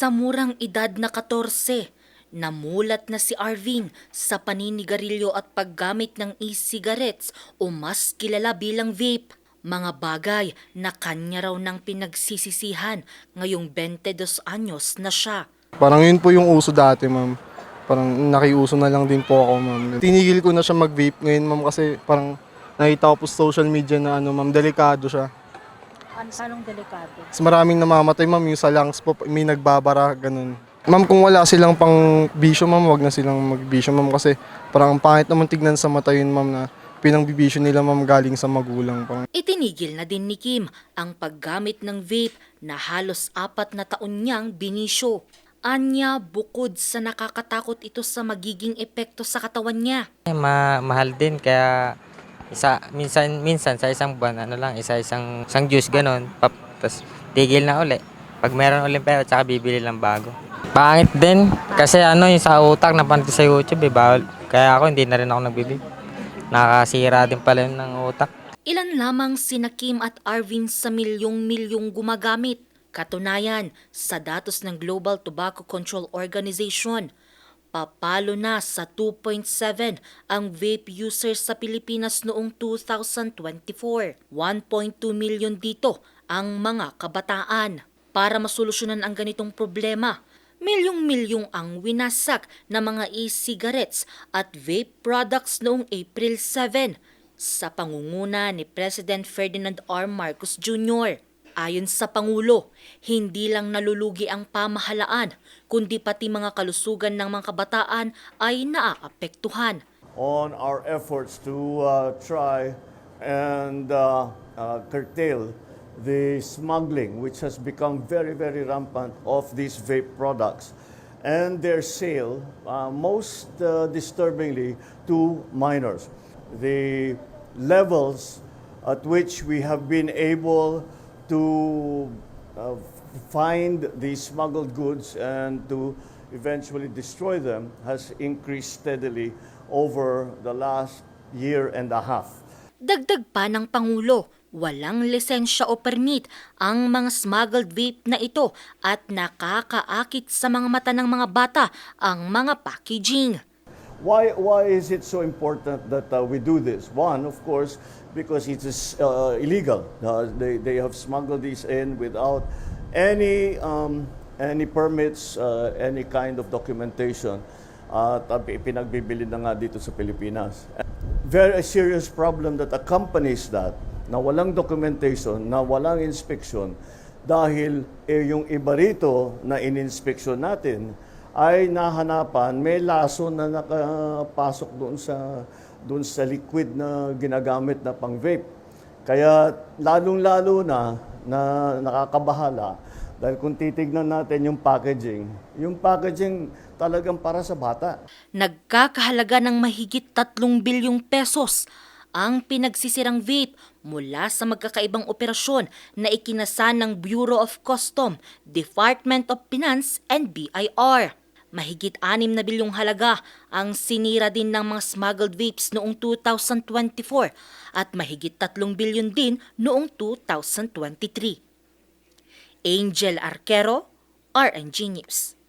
Sa murang edad na 14, namulat na si Arvin sa paninigarilyo at paggamit ng e-cigarettes o mas kilala bilang vape. Mga bagay na kanya raw ng pinagsisisihan ngayong 22 anyos na siya. Parang yun po yung uso dati, ma'am. Parang nakiuso na lang din po ako, ma'am. Tinigil ko na siya mag-vape ngayon, ma'am, kasi parang nakita ko po social media na ano, ma'am, delikado siya. Ano, anong delikado? Mas maraming namamatay, ma'am, yung sa lungs po, may nagbabara, ganun. Ma'am, kung wala silang pang bisyo, ma'am, wag na silang magbisyo, ma'am, kasi parang ang pangit naman tignan sa mata yun, ma'am, na pinangbibisyo nila, ma'am, galing sa magulang. Parang Itinigil na din ni Kim ang paggamit ng vape na halos apat na taon niyang binisyo. Anya, bukod sa nakakatakot ito sa magiging epekto sa katawan niya. Eh, ma mahal din kaya isa minsan minsan sa isang buwan ano lang isa isang isang juice ganun. Pap tas tigil na uli. Pag meron ulit pera tsaka bibili lang bago. Pangit din kasi ano yung sa utak na panti sa YouTube eh bawal. Kaya ako hindi na rin ako nagbibi nakakasira din pala yun ng utak. Ilan lamang sina Kim at Arvin sa milyong-milyong gumagamit. Katunayan, sa datos ng Global Tobacco Control Organization, papalo na sa 2.7 ang vape users sa Pilipinas noong 2024. 1.2 milyon dito ang mga kabataan. Para masolusyonan ang ganitong problema, milyong-milyong ang winasak na mga e-cigarettes at vape products noong April 7 sa pangunguna ni President Ferdinand R. Marcos Jr. Ayon sa Pangulo, hindi lang nalulugi ang pamahalaan, kundi pati mga kalusugan ng mga kabataan ay naaapektuhan. on our efforts to uh, try and uh, uh, curtail the smuggling, which has become very, very rampant of these vape products and their sale, uh, most uh, disturbingly, to minors. The levels at which we have been able to uh, find these smuggled goods and to eventually destroy them has increased steadily over the last year and a half. Dagdag pa ng Pangulo, walang lisensya o permit ang mga smuggled vape na ito at nakakaakit sa mga mata ng mga bata ang mga packaging. Why, why is it so important that uh, we do this? One, of course, because it is uh, illegal. Uh, they, they have smuggled these in without any, um, any permits, uh, any kind of documentation. At uh, pinagbibili na nga dito sa Pilipinas. Very serious problem that accompanies that, na walang documentation, na walang inspection, dahil eh, yung iba rito na ininspeksyon natin, ay nahanapan may laso na nakapasok doon sa doon sa liquid na ginagamit na pang vape. Kaya lalong-lalo na na nakakabahala dahil kung titignan natin yung packaging, yung packaging talagang para sa bata. Nagkakahalaga ng mahigit 3 bilyong pesos ang pinagsisirang vape mula sa magkakaibang operasyon na ikinasan ng Bureau of Custom, Department of Finance and BIR. Mahigit 6 na bilyong halaga ang sinira din ng mga smuggled vapes noong 2024 at mahigit 3 bilyon din noong 2023. Angel Arquero, RNG News.